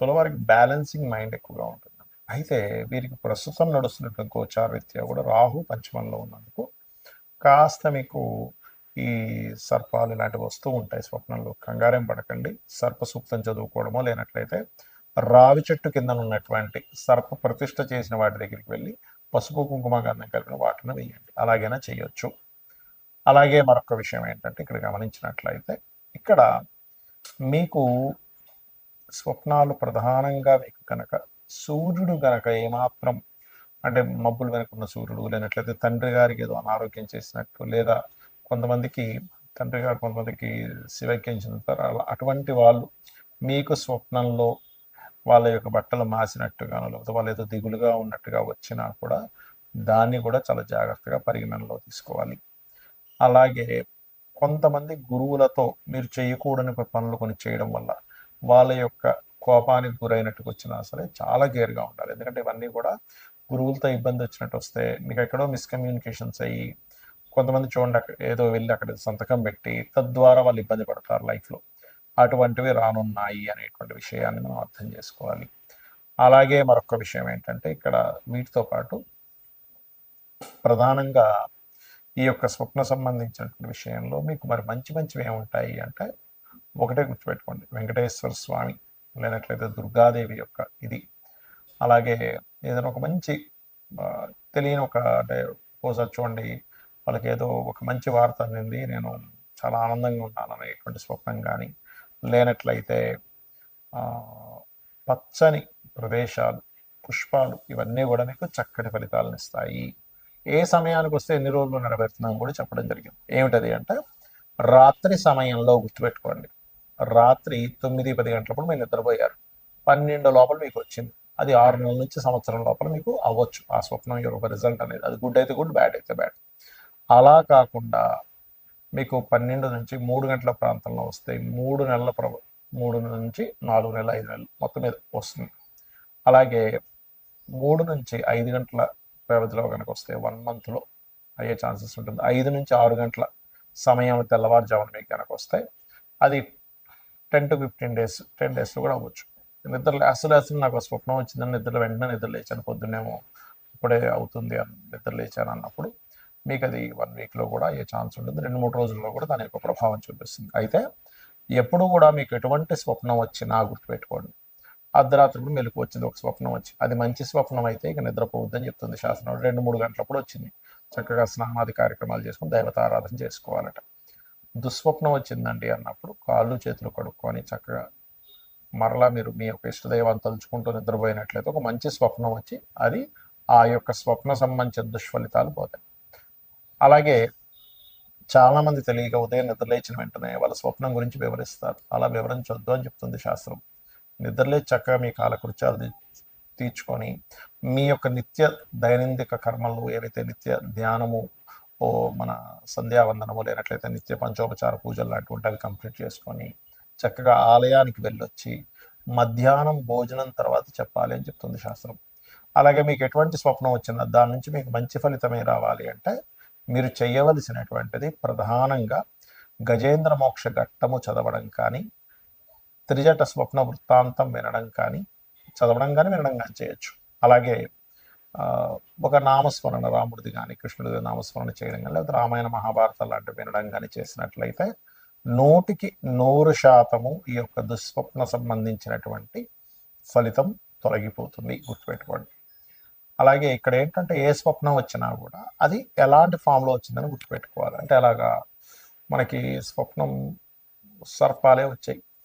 తులవారికి balancing mind ఎక్కువగా ఉంటుంది. అయితే వీరికి ప్రస్తుతం నడుస్తున్నటువంటి గోచార రీత్యా కూడా రాహు పంచమంలో ఉన్నందుకు కాస్త మీకు ఈ సర్పాలు ఇలాంటివి వస్తూ ఉంటాయి. స్వప్నంలో కంగారేం పడకండి. సర్ప సూక్తం చదువుకోవడమో లేనట్లయితే రావి చెట్టు కింద ఉన్నటువంటి సర్ప ప్రతిష్ట చేసిన వాటి దగ్గరికి వెళ్ళి పసుపు కుంకుమ గంధం కలిపిన వాటిని వేయండి అలాగైనా చేయొచ్చు. అలాగే మరొక విషయం ఏంటంటే ఇక్కడ గమనించినట్లయితే ఇక్కడ మీకు స్వప్నాలు ప్రధానంగా మీకు కనుక సూర్యుడు గనక ఏమాత్రం అంటే మబ్బులు వెనుకున్న సూర్యుడు లేనట్లయితే తండ్రి గారికి ఏదో అనారోగ్యం చేసినట్టు లేదా కొంతమందికి తండ్రి గారు కొంతమందికి శివక్యం చెందుతారు అలా అటువంటి వాళ్ళు మీకు స్వప్నంలో వాళ్ళ యొక్క బట్టలు మాసినట్టుగానో లేకపోతే వాళ్ళు ఏదో దిగులుగా ఉన్నట్టుగా వచ్చినా కూడా దాన్ని కూడా చాలా జాగ్రత్తగా పరిగణనలో తీసుకోవాలి. అలాగే కొంతమంది గురువులతో మీరు చేయకూడని పనులు కొన్ని చేయడం వల్ల వాళ్ళ యొక్క కోపానికి గురైనట్టుకు వచ్చినా సరే చాలా కేర్గా ఉండాలి ఎందుకంటే ఇవన్నీ కూడా గురువులతో ఇబ్బంది వచ్చినట్టు వస్తే మీకు ఎక్కడో మిస్కమ్యూనికేషన్స్ అయ్యి కొంతమంది చూడండి అక్కడ ఏదో వెళ్ళి అక్కడ సంతకం పెట్టి తద్వారా వాళ్ళు ఇబ్బంది పడతారు లైఫ్లో అటువంటివి రానున్నాయి అనేటువంటి విషయాన్ని మనం అర్థం చేసుకోవాలి. అలాగే మరొక విషయం ఏంటంటే ఇక్కడ వీటితో పాటు ప్రధానంగా ఈ యొక్క స్వప్న సంబంధించినటువంటి విషయంలో మీకు మరి మంచి మంచివి ఏముంటాయి అంటే ఒకటే గుర్తుపెట్టుకోండి. వెంకటేశ్వర స్వామి లేనట్లయితే దుర్గాదేవి యొక్క ఇది. అలాగే ఏదైనా ఒక మంచి తెలియని ఒక అంటే ఒకసారి చూడండి. వాళ్ళకి ఏదో ఒక మంచి వార్త అందింది. నేను చాలా ఆనందంగా ఉన్నాను అనేటువంటి స్వప్నం కానీ లేనట్లయితే పచ్చని ప్రదేశాలు పుష్పాలు ఇవన్నీ కూడా మీకు చక్కటి ఫలితాలను ఇస్తాయి. ఏ సమయానికి వస్తే ఎన్ని రోజులు నెరవేరుతున్నాం కూడా చెప్పడం జరిగింది. ఏమిటది అంటే రాత్రి సమయంలో గుర్తుపెట్టుకోండి. రాత్రి తొమ్మిది పది గంటలప్పుడు మీరు నిద్రపోయారు. పన్నెండు లోపల మీకు వచ్చింది. అది ఆరు నెలల నుంచి సంవత్సరం లోపల మీకు అవ్వచ్చు. ఆ స్వప్నం యొక్క రిజల్ట్ అనేది. అది గుడ్ అయితే గుడ్ బ్యాడ్ అయితే బ్యాడ్ అలా కాకుండా మీకు పన్నెండు నుంచి మూడు గంటల ప్రాంతంలో వస్తే మూడు నెలల ప్ర మూడు నుంచి నాలుగు నెలలు ఐదు నెలలు మొత్తం మీద వస్తుంది. అలాగే మూడు నుంచి ఐదు గంటల వ్యవధిలో కనుక వస్తే వన్ మంత్లో అయ్యే ఛాన్సెస్ ఉంటుంది. ఐదు నుంచి ఆరు గంటల సమయం తెల్లవారుజామున మీకు కనుక వస్తే అది ten to fifteen days ten డేస్లో కూడా అవ్వచ్చు. నిద్ర అసలు అసలు నాకు స్వప్నం వచ్చిందని నిద్ర వెంటనే నిద్ర లేచాను పొద్దున్నేమో ఇప్పుడే అవుతుంది అని నిద్ర లేచాను అన్నప్పుడు. మీకు అది వన్ వీక్లో కూడా అయ్యే ఛాన్స్ ఉంటుంది. రెండు మూడు రోజుల్లో కూడా దాని యొక్క ప్రభావం చూపిస్తుంది. అయితే ఎప్పుడు కూడా మీకు ఎటువంటి స్వప్నం వచ్చినా గుర్తుపెట్టుకోండి. అర్ధరాత్రి కూడా మెలకు వచ్చింది ఒక స్వప్నం వచ్చి అది మంచి స్వప్నం అయితే ఇక నిద్రపోవద్దని చెప్తుంది శాసనం రెండు మూడు గంటలప్పుడు వచ్చింది. చక్కగా స్నానాది కార్యక్రమాలు చేసుకుని దైవతారాధన చేసుకోవాలట. దుస్వప్నం వచ్చిందండి అన్నప్పుడు కాళ్ళు చేతులు కడుక్కొని చక్కగా మరలా మీరు మీ యొక్క ఇష్టదైవాన్ని తలుచుకుంటూ నిద్రపోయినట్లయితే ఒక మంచి స్వప్నం వచ్చి అది ఆ యొక్క స్వప్న సంబంధించిన దుష్ఫలితాలు పోతాయి. అలాగే చాలామంది తెలియక ఉదయం నిద్రలేచిన వెంటనే వాళ్ళ స్వప్నం గురించి వివరిస్తారు. అలా వివరించొద్దు అని చెప్తుంది శాస్త్రం. నిద్రలేచి చక్కగా మీ కాలకృత్యాలు తీర్చుకొని మీ యొక్క నిత్య దైనందిక కర్మలు ఏవైతే నిత్య ధ్యానము ఓ మన సంధ్యావందనము లేనట్లయితే నిత్య పంచోపచార పూజలు లాంటివి అవి కంప్లీట్ చేసుకొని చక్కగా ఆలయానికి వెళ్ళొచ్చి మధ్యాహ్నం భోజనం తర్వాత చెప్పాలి అని చెప్తుంది శాస్త్రం. అలాగే మీకు ఎటువంటి స్వప్నం వచ్చిందో దాని నుంచి మీకు మంచి ఫలితమే రావాలి అంటే మీరు చేయవలసినటువంటిది ప్రధానంగా గజేంద్ర మోక్ష ఘట్టము చదవడం కానీ త్రిజట స్వప్న వృత్తాంతం వినడం కానీ చదవడం కానీ వినడం కానీ చేయొచ్చు. అలాగే ఒక నామస్మరణ రాముడిది కానీ కృష్ణుడిది నామస్మరణ చేయడం కానీ లేదా రామాయణ మహాభారతం లాంటివి వినడం కానీ చేసినట్లయితే నూటికి నూరు శాతము ఈ యొక్క దుస్వప్న సంబంధించినటువంటి ఫలితం తొలగిపోతుంది గుర్తుపెట్టుకోండి. అలాగే ఇక్కడ ఏంటంటే ఏ స్వప్నం వచ్చినా కూడా అది ఎలాంటి ఫామ్లో వచ్చిందని గుర్తుపెట్టుకోవాలి. అంటే అలాగా మనకి స్వప్నం సర్పాలే వచ్చాయి.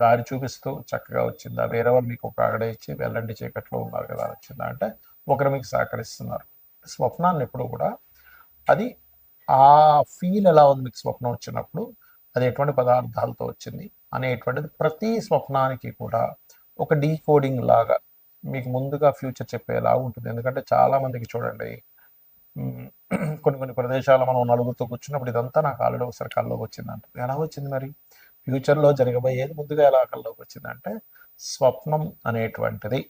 దారి చూపిస్తూ చక్కగా వచ్చిందా? వేరే వాళ్ళు మీకు ఒక ఆగడ ఇచ్చి వెళ్ళండి చీకట్లో ఉన్నారు కదా వచ్చిందా? అంటే ఒకరు మీకు సహకరిస్తున్నారు. స్వప్నాన్ని ఎప్పుడు కూడా అది ఆ ఫీల్ ఎలా ఉంది మీకు స్వప్నం వచ్చినప్పుడు? అది ఎటువంటి పదార్థాలతో వచ్చింది? అనేటువంటిది ప్రతి స్వప్నానికి కూడా ఒక డీకోడింగ్ లాగా మీకు ముందుగా ఫ్యూచర్ చెప్పేలా ఉంటుంది. ఎందుకంటే చాలా మందికి చూడండి కొన్ని కొన్ని ప్రదేశాలు మనం నలుగురితో కూర్చున్నప్పుడు ఇదంతా నాకు ఆల్రెడీ ఒకసారి కల్లోకి వచ్చిందంట. ఎలా వచ్చింది మరి? ఫ్యూచర్లో జరగబోయేది ముందుగా ఎలా కల్లోకి వచ్చిందంటే స్వప్నం అనేటువంటిది.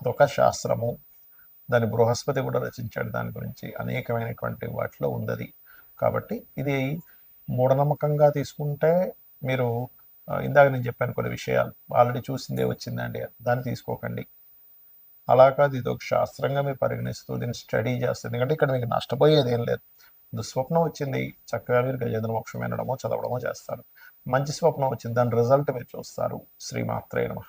అదొక శాస్త్రము. దాని బృహస్పతి కూడా రచించాడు. దాని గురించి అనేకమైనటువంటి వాటిలో ఉన్నది. కాబట్టి ఇది మూఢనమ్మకంగా తీసుకుంటే మీరు ఇందాక నేను చెప్పాను కొన్ని విషయాలు. ఆల్రెడీ చూసిందే వచ్చిందండి. దాన్ని తీసుకోకండి. అలా కాదు. ఇది ఒక శాస్త్రంగా మీరు పరిగణిస్తూ దీన్ని స్టడీ చేస్తారు ఎందుకంటే ఇక్కడ మీకు నష్టపోయేది ఏం లేదు. దుస్వప్నం వచ్చింది చక్కగా మీరు గజేంద్ర మోక్షం వినడమో చదవడమో చేస్తారు. మంచి స్వప్నం వచ్చింది. దాని రిజల్ట్ మీరు చూస్తారు. శ్రీమాత్రే నమ.